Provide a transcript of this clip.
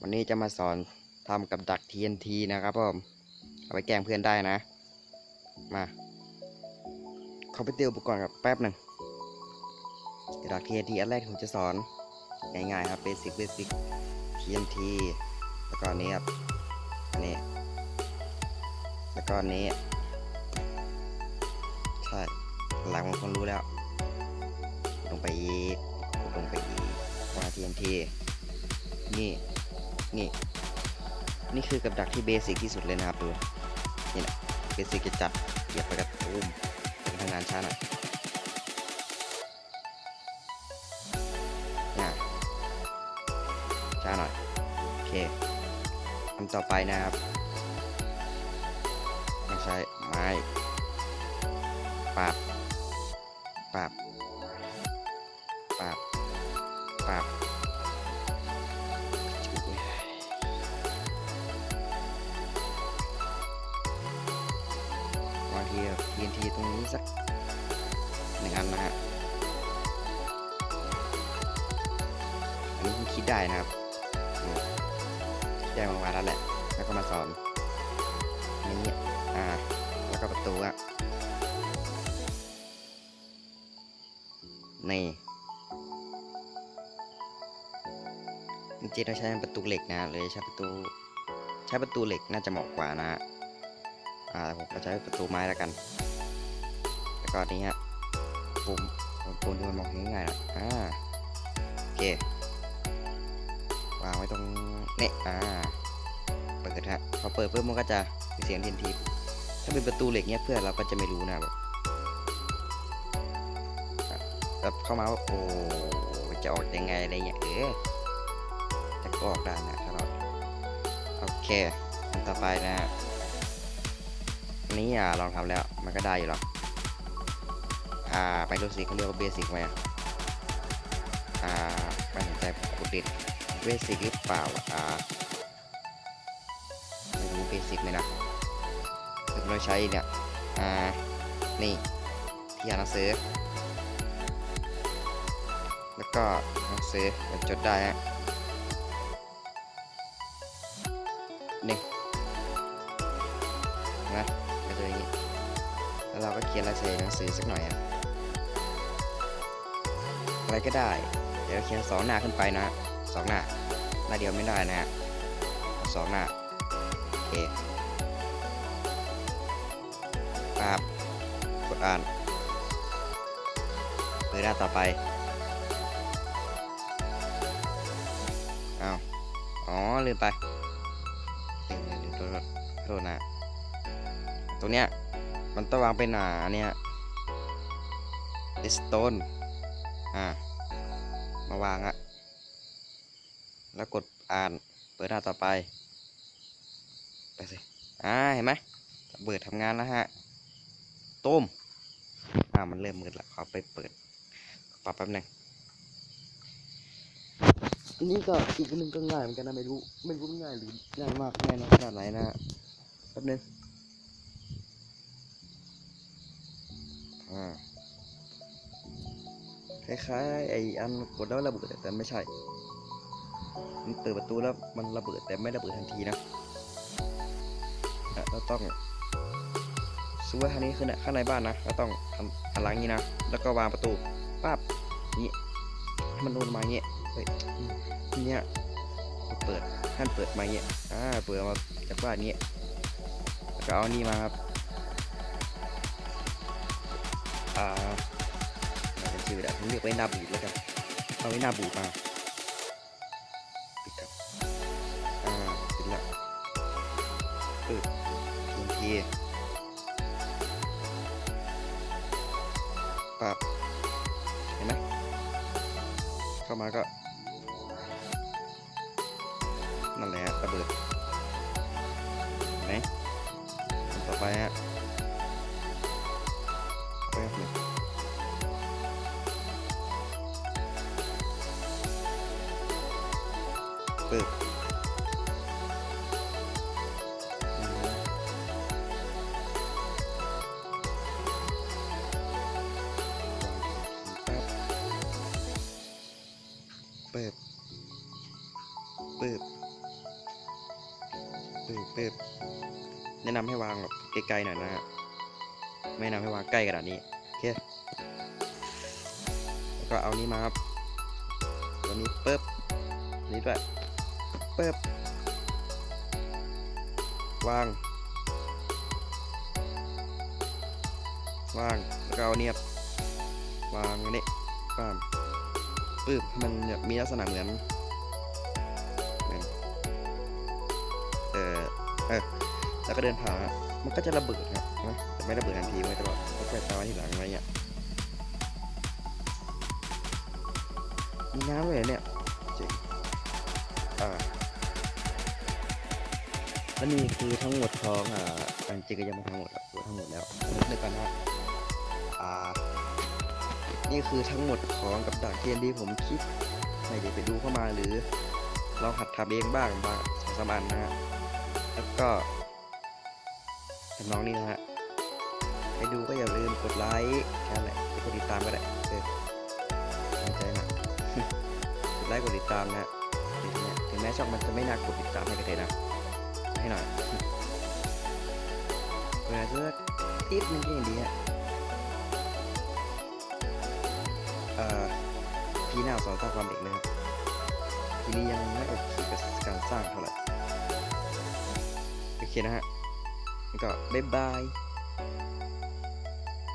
วันนี้จะมาสอนทำกับดัก TNT นะครับผมเอาไปแกล้งเพื่อนได้นะ มาเข้าไปเตรียมอุปกรณ์กับแป๊บหนึ่งกับดัก TNT อันแรกที่ผมจะสอนง่ายๆครับ Basic Basic TNT แล้วก็นนี้ครับอันนี้แล้วก็นนี้ ใช่หลังบางคนรู้แล้ว ลงไปอีกกดลงไปอีกวาง TNT นี่ นี่ นี่คือกับดักที่เบสิกที่สุดเลยนะครับดู นี่แหละเบสิกจะจัดเหยียบไปกับตูมเป็นทำงานช้าหน่อยน่ะช้าหน่อย โอเคทำต่อไปนะครับต้องใช้ไม้ปาบปาบปาบปาบ TNT ตรงนี้สักหนึ่งอันนะฮะอันนี้คุณคิดได้นะครับอืมคิดได้มาแล้วแหละ แล้วก็มาสอนนี้อ่าแล้วก็ประตูอะนี่จริงๆเราใช้ประตูเหล็กนะเลยใช้ประตูใช้ประตูเหล็กน่าจะเหมาะกว่านะฮะอ่าผมก็ใช้ประตูไม้แล้วกัน ก็อันนี้ฮะปุ่มปุ่มที่มันมองเห็นง่ายๆนะอ่าโอเควางไว้ตรงนี้อ่าเปิดฮะพอเปิดปุ๊บมันก็จะมีเสียงเทีนทีถ้าเป็นประตูเหล็กเนี้ยเพื่อนเราก็จะไม่รู้นะแบบแบบเข้ามาว่าโอ้จะออกยังไงอะไรเงี้ยเออแต่ก็ออกได้นะถ้าเราโอเคอันต่อไปนะนี้อะลองทำแล้วมันก็ได้อยู่หรอก อ่าไปดูสิเขาเรียกว่าเบสิกไหมอะอ่าไม่สนใจผมกดดิดเบสิกหรือเปล่าอ่าไม่รู้เบสิกไหมนะคือเราใช้เนี่ยอ่านี่ที่อ่านหนังสือแล้วก็หนังสือมันจดได้ฮะนี่นะก็จะอย่างนี้แล้วเราก็เขียนอะไรใส่หนังสือสักหน่อยอะ อะไรก็ได้เดี๋ยวเขียนสองหน้าขึ้นไปนะสองหน้าหน้าเดียวไม่ได้นะฮะสองหน้าโอเคปั๊บกดอ่านเปิดหน้าต่อไปเอาอ๋อลืมไปลืมลืมลืมโทษโทษโทษนะตรงเนี้ยมันต้องวางเป็นหนาเนี่ยสโตน อ่ามาวางอะแล้วกดอ่านเปิดหน้าต่อไป ไปสิ อ่า เห็นไหมเปิดทำงานแล้วฮะ ต้ม อ่า มันเริ่มมืดละขอไปเปิด ปรับแป๊บนึงอันนี้ก็อีกนหนึงก็ง่ายเหมือนกันนะไม่รู้ ไม่รู้ง่ายหรือง่ายมากง่ายน้อยขนาดไหนนะฮะแป๊บนึงอ่า คล้ายๆไออันกดแล้วระเบิดแต่ไม่ใช่ มันเปิดประตูแล้วมันระเบิดแต่ไม่ระเบิดทันทีนะเราต้องซูว่าทางนี้ขึ้นข้างในบ้านนะเราต้องทำหันหลังอย่างนี้นะ แล้วก็วางประตูปั๊บนี้ให้มันโดนมาอย่างเงี้ยเฮ้ยทีเนี้ยเปิดท่านเปิดมาอย่างเงี้ยอ่าเปิดมาจากบ้านนี้แล้วก็เอานี่มาครับอ่า อะไรชื่ออะผมเรียกไว้หน้าบูดแล้วกันเอาไว้หน้าบูดมาปิดครับอ่าปิดละปึ๊บทีนทีปับเห็นไหมเข้ามาก็นั่นแหละระเบิดไหมอันต่อไปฮะ ปึ๊บอืมวางทีแป๊บปึ๊บปึ๊บปึ๊บปึ๊บแนะนำให้วางแบบไกลๆหน่อยนะฮะ ไม่แนะนำให้วางใกล้กระดนี้ โอเค แล้วก็เอานี้มาครับตัวนี้ปึ๊บ นี่ด้วย ปึ๊บวางวางแล้วก็เอาเนียบวางอันนี้ป้ามปึ๊บมันมีลักษณะเหมือนเหมือนเออเออแล้วก็เดินผ่านมันก็จะระเบิดนะใช่ไมแต่ไม่ระเบิดทันทีมันจะแบบค่อยๆตามมาทีหลังอะไรเงี้ยมีน้ำเลยเหรอเนี่ยเจ๋งอ่า และนี่คือทั้งหมดของอ่าอันจริงก็ยังไม่ทั้งหมดอะทั้งหมดแล้วเดี๋ยวก่อนนะอ่านี่คือทั้งหมดของกับดักเทียนที่ผมคิดไม่ได้ไปดูเข้ามาหรือเราหัดทำเองบ้างบ้างสองสามอันนะฮะแล้วก็ทำน้องนี่นะฮะไปดูก็อย่าลืมกดไลค์แค่นั้นแหละกดติดตามก็ได้เออตั้งใจนะกดไลค์กดติดตามนะฮะถึงแม้ช่องมันจะไม่น่ากดติดตามให้กันเลยนะ ให้หน่อยเวลาเพื่อติดมันก็ยังดีฮะเอ่อพี่หน้าสอนสร้างความเด็กนะครับทีนี้ยังไม่โอเคกับการสร้างเท่าไหร่โอเคนะฮะก็บ๊ายบาย